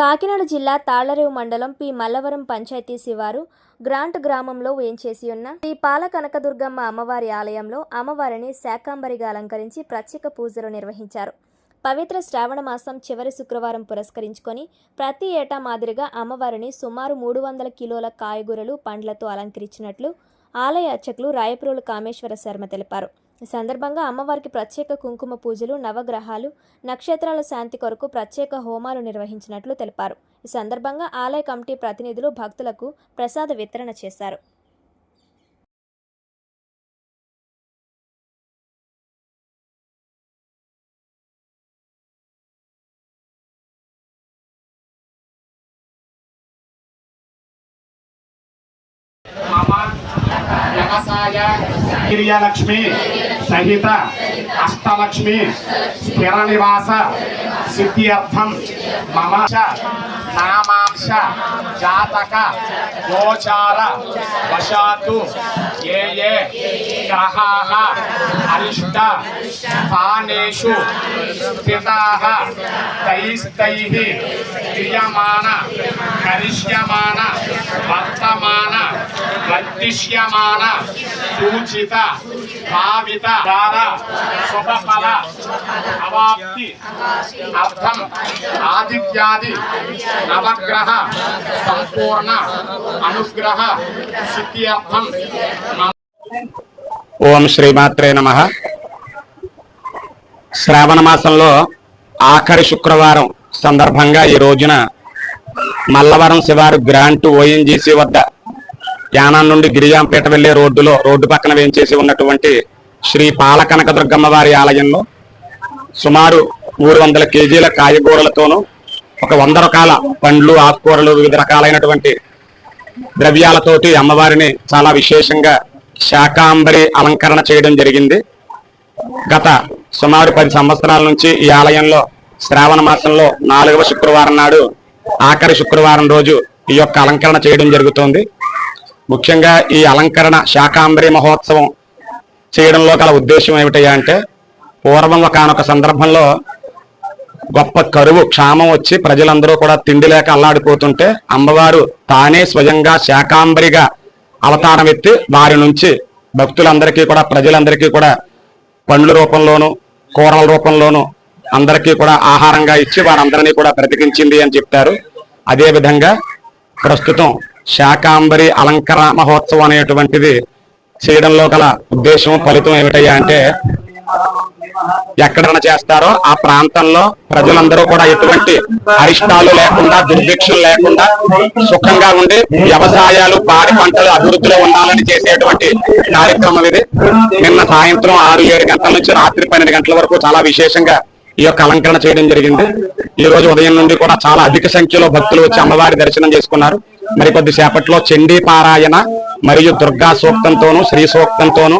కాకినాడ జిల్లా తాళ్ళరేవు మండలం పి. మల్లవరం పంచాయతీ శివారు గ్రాంట్ గ్రామంలో వేంచేసి ఉన్న శ్రీ పాల కనకదుర్గమ్మ అమ్మవారి ఆలయంలో అమ్మవారిని శాకాంబరిగా అలంకరించి ప్రత్యేక పూజలు నిర్వహించారు. పవిత్ర శ్రావణ మాసం చివరి శుక్రవారం పురస్కరించుకొని ప్రతి ఏటా మాదిరిగా అమ్మవారిని సుమారు మూడు వందల కిలోల కాయగూరలు పండ్లతో అలంకరించినట్లు ఆలయ అర్చకులు రాయప్రోలు కామేశ్వర శర్మ తెలిపారు. ఈ సందర్భంగా అమ్మవారికి ప్రత్యేక కుంకుమ పూజలు నవగ్రహాలు నక్షత్రాల శాంతి కొరకు ప్రత్యేక హోమాలు నిర్వహించినట్లు తెలిపారు. ఈ సందర్భంగా ఆలయ కమిటీ ప్రతినిధులు భక్తులకు ప్రసాద వితరణ చేశారు. మమ సహిత అష్టలక్ష్మి స్థిర నివాస సిద్ధ్యర్థం మమ చ నామాంశ జాతక గోచార వశాతు ఏ ఏ గ్రహాः అరిష్ట స్థానేషు స్థితాः తైస్తైः క్రియమాణ కరిష్యమాణ వర్తమాన వర్తిష్యమాన సూచిత భావిత ద్వారా శుభఫల అవాప్తి అర్థం ఆదిత్యాది నవగ్రహ సంపూర్ణ అనుగ్రహ సిద్ధ్యర్థం ఓం శ్రీమాత్రే నమ. శ్రావణ మాసంలో ఆఖరి శుక్రవారం సందర్భంగా ఈ రోజున మల్లవరం శివారు గ్రాంట్ ఓఎన్జీసీ వద్ద యానాం నుండి గిరిజాంపేట వెళ్ళే రోడ్డులో రోడ్డు పక్కన వేయించేసి ఉన్నటువంటి శ్రీ పాలకనక దుర్గమ్మ వారి ఆలయంలో సుమారు మూడు వందల కేజీల కాయగూరలతోనూ ఒక వంద రకాల పండ్లు ఆకుకూరలు వివిధ రకాలైనటువంటి ద్రవ్యాలతోటి అమ్మవారిని చాలా విశేషంగా శాకాంబరి అలంకరణ చేయడం జరిగింది. గత సుమారు పది సంవత్సరాల నుంచి ఈ ఆలయంలో శ్రావణ మాసంలో నాలుగవ శుక్రవారం నాడు ఆఖరి శుక్రవారం రోజు ఈ యొక్క అలంకరణ చేయడం జరుగుతోంది. ముఖ్యంగా ఈ అలంకరణ శాకాంబరి మహోత్సవం చేయడంలో గల ఉద్దేశం ఏమిటయ్యా అంటే పూర్వం ఒకనొక సందర్భంలో గొప్ప కరువు క్షామం వచ్చి ప్రజలందరూ కూడా తిండి లేక అల్లాడిపోతుంటే అమ్మవారు తానే స్వయంగా శాకాంబరిగా అవతారం ఎత్తి వారి నుంచి భక్తులందరికీ కూడా ప్రజలందరికీ కూడా పండ్ల రూపంలోనూ కూరల రూపంలోనూ అందరికీ కూడా ఆహారంగా ఇచ్చి వారందరినీ కూడా బ్రతికించింది అని చెప్తారు. అదే విధంగా ప్రస్తుతం శాకాంబరి అలంకార మహోత్సవం అనేటువంటిది చేయడంలో గల ఉద్దేశం ఫలితం ఏమిటయ్యా అంటే ఎక్కడ చేస్తారో ఆ ప్రాంతంలో ప్రజలందరూ కూడా ఎటువంటి అరిష్టాలు లేకుండా దుర్భిక్షలు లేకుండా సుఖంగా ఉండి వ్యవసాయాలు పాడి పంటలు అభివృద్ధిలో ఉండాలని చేసేటువంటి కార్యక్రమం ఇది. నిన్న సాయంత్రం ఆరు ఏడు గంటల నుంచి రాత్రి పన్నెండు గంటల వరకు చాలా విశేషంగా ఈ యొక్క అలంకరణ చేయడం జరిగింది. ఈ రోజు ఉదయం నుండి కూడా చాలా అధిక సంఖ్యలో భక్తులు వచ్చి అమ్మవారి దర్శనం చేసుకున్నారు. మరి కొద్దిసేపట్లో చండీ పారాయణ మరియు దుర్గా సూక్తంతోనూ శ్రీ సూక్తంతోనూ